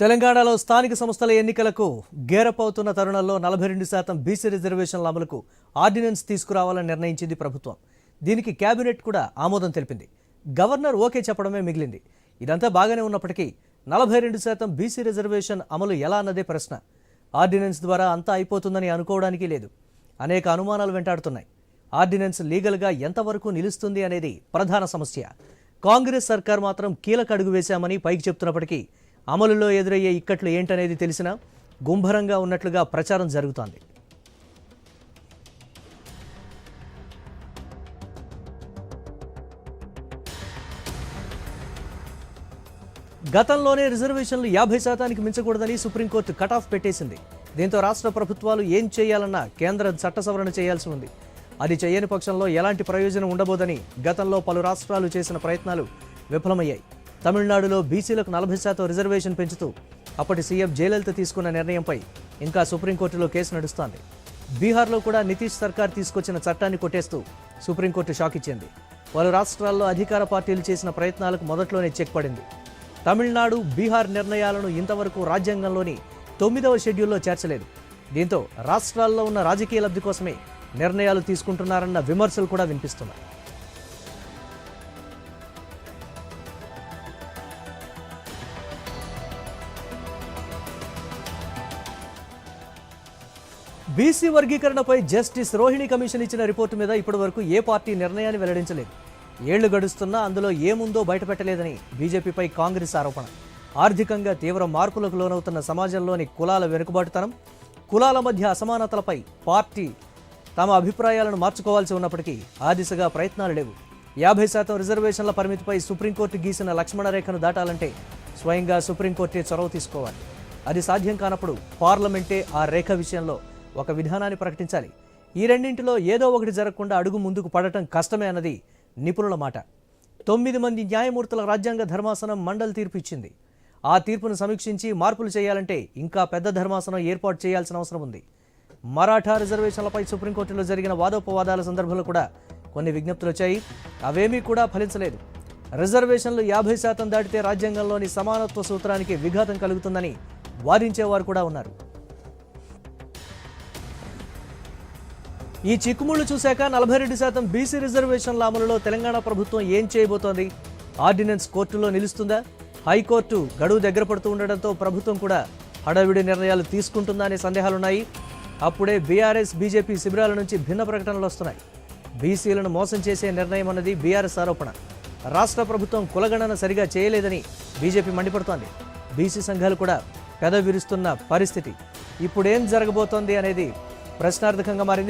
తెలంగాణలో స్థానిక సంస్థల ఎన్నికలకు గేరపవుతున్న తరుణంలో నలభై రెండు శాతం బీసీ రిజర్వేషన్ల అమలుకు ఆర్డినెన్స్ తీసుకురావాలని నిర్ణయించింది ప్రభుత్వం. దీనికి కేబినెట్ కూడా ఆమోదం తెలిపింది. గవర్నర్ ఓకే చెప్పడమే మిగిలింది. ఇదంతా బాగానే ఉన్నప్పటికీ నలభై రెండు శాతం బీసీ రిజర్వేషన్ అమలు ఎలా అన్నదే ప్రశ్న. ఆర్డినెన్స్ ద్వారా అంతా అయిపోతుందని అనుకోవడానికి లేదు. అనేక అనుమానాలు వెంటాడుతున్నాయి. ఆర్డినెన్స్ లీగల్గా ఎంతవరకు నిలుస్తుంది అనేది ప్రధాన సమస్య. కాంగ్రెస్ సర్కార్ మాత్రం కీలక అడుగు వేశామని పైకి చెప్తున్నప్పటికీ అమలులో ఎదురయ్యే ఇక్కట్లు ఏంటనేది తెలిసినా గుంభరంగా ఉన్నట్లుగా ప్రచారం జరుగుతోంది. గతంలోనే రిజర్వేషన్లు యాభై శాతానికి మించకూడదని సుప్రీంకోర్టు కటాఫ్ పెట్టేసింది. దీంతో రాష్ట్ర ప్రభుత్వాలు ఏం చేయాలన్నా కేంద్రం చట్ట సవరణ చేయాల్సి ఉంది. అది చేయని పక్షంలో ఎలాంటి ప్రయోజనం ఉండబోదని గతంలో పలు రాష్ట్రాలు చేసిన ప్రయత్నాలు విఫలమయ్యాయి. తమిళనాడులో బీసీలకు నలభై శాతం రిజర్వేషన్ పెంచుతూ అప్పటి సీఎం జయలలిత తీసుకున్న నిర్ణయంపై ఇంకా సుప్రీంకోర్టులో కేసు నడుస్తోంది. బీహార్లో కూడా నితీష్ సర్కార్ తీసుకొచ్చిన చట్టాన్ని కొట్టేస్తూ సుప్రీంకోర్టు షాక్ ఇచ్చింది. పలు రాష్ట్రాల్లో అధికార పార్టీలు చేసిన ప్రయత్నాలకు మొదట్లోనే చెక్ పడింది. తమిళనాడు బీహార్ నిర్ణయాలను ఇంతవరకు రాజ్యాంగంలోని తొమ్మిదవ షెడ్యూల్లో చేర్చలేదు. దీంతో రాష్ట్రాల్లో ఉన్న రాజకీయ లబ్ధి కోసమే నిర్ణయాలు తీసుకుంటున్నారన్న విమర్శలు కూడా వినిపిస్తున్నాయి. బీసీ వర్గీకరణపై జస్టిస్ రోహిణి కమిషన్ ఇచ్చిన రిపోర్టు మీద ఇప్పటివరకు ఏ పార్టీ నిర్ణయాన్ని వెల్లడించలేదు. ఏళ్ళు గడుస్తున్నా అందులో ఏముందో బయటపెట్టలేదని బీజేపీపై కాంగ్రెస్ ఆరోపణ. ఆర్థికంగా తీవ్ర మార్పులకు లోనవుతున్న సమాజంలోని కులాల వెనుకబాటుతనం కులాల మధ్య అసమానతలపై పార్టీ తమ అభిప్రాయాలను మార్చుకోవాల్సి ఉన్నప్పటికీ ఆ దిశగా ప్రయత్నాలు లేవు. యాభై శాతం రిజర్వేషన్ల పరిమితిపై సుప్రీంకోర్టు గీసిన లక్ష్మణ రేఖను దాటాలంటే స్వయంగా సుప్రీంకోర్టే చొరవ తీసుకోవాలి. అది సాధ్యం కానప్పుడు పార్లమెంటే ఆ రేఖ విషయంలో ఒక విధానాన్ని ప్రకటించాలి. ఈ రెండింటిలో ఏదో ఒకటి జరగకుండా అడుగు ముందుకు పడటం కష్టమే అన్నది నిపుణుల మాట. తొమ్మిది మంది న్యాయమూర్తుల రాజ్యాంగ ధర్మాసనం మండలి తీర్పు ఇచ్చింది. ఆ తీర్పును సమీక్షించి మార్పులు చేయాలంటే ఇంకా పెద్ద ధర్మాసనం ఏర్పాటు చేయాల్సిన అవసరం ఉంది. మరాఠా రిజర్వేషన్లపై సుప్రీంకోర్టులో జరిగిన వాదోపవాదాల సందర్భంలో కూడా కొన్ని విజ్ఞప్తులు వచ్చాయి. అవేమీ కూడా ఫలించలేదు. రిజర్వేషన్లు యాభై శాతం దాటితే రాజ్యాంగంలోని సమానత్వ సూత్రానికి విఘాతం కలుగుతుందని వాదించేవారు కూడా ఉన్నారు. ఈ చిక్కుముళ్ళు చూశాక నలభై రెండు శాతం బీసీ రిజర్వేషన్ల అమలులో తెలంగాణ ప్రభుత్వం ఏం చేయబోతోంది? ఆర్డినెన్స్ కోర్టులో నిలుస్తుందా? హైకోర్టు గడువు దగ్గర పడుతూ ఉండడంతో ప్రభుత్వం కూడా హడావిడి నిర్ణయాలు తీసుకుంటుందా అనే సందేహాలున్నాయి. అప్పుడే బీఆర్ఎస్ బీజేపీ శిబిరాల నుంచి భిన్న ప్రకటనలు వస్తున్నాయి. బీసీలను మోసం చేసే నిర్ణయం అన్నది బీఆర్ఎస్ ఆరోపణ. రాష్ట్ర ప్రభుత్వం కులగణన సరిగా చేయలేదని బీజేపీ మండిపడుతోంది. బీసీ సంఘాలు కూడా పెద విరుస్తున్న పరిస్థితి. ఇప్పుడేం జరగబోతోంది అనేది ప్రశ్నార్థకంగా మారింది.